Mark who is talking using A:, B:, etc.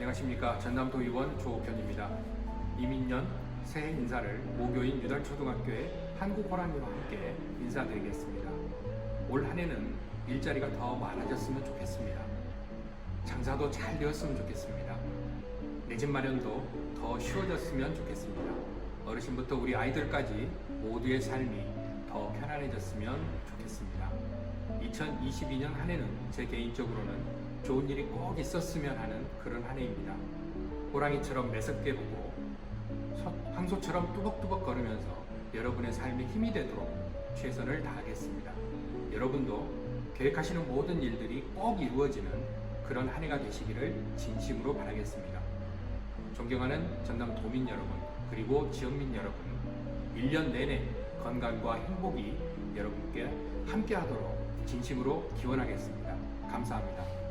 A: 안녕하십니까 전남도 의원 조옥현입니다. 이민년 새해 인사를 모교인 유달초등학교의 한국호랑이와 함께 인사드리겠습니다. 올 한해는 일자리가 더 많아졌으면 좋겠습니다. 장사도 잘 되었으면 좋겠습니다. 내 집 마련도 더 쉬워졌으면 좋겠습니다. 어르신부터 우리 아이들까지 모두의 삶이 더 편안해졌으면 좋겠습니다. 2022년 한 해는 제 개인적으로는 좋은 일이 꼭 있었으면 하는 그런 한 해입니다. 호랑이처럼 매섭게 보고 소- 황소처럼 뚜벅뚜벅 걸으면서 여러분의 삶에 힘이 되도록 최선을 다하겠습니다. 여러분도 계획하시는 모든 일들이 꼭 이루어지는 그런 한 해가 되시기를 진심으로 바라겠습니다. 존경하는 전남 도민 여러분, 그리고 지역민 여러분, 1년 내내 건강과 행복이 여러분께 함께 하도록 진심으로 기원하겠습니다. 감사합니다.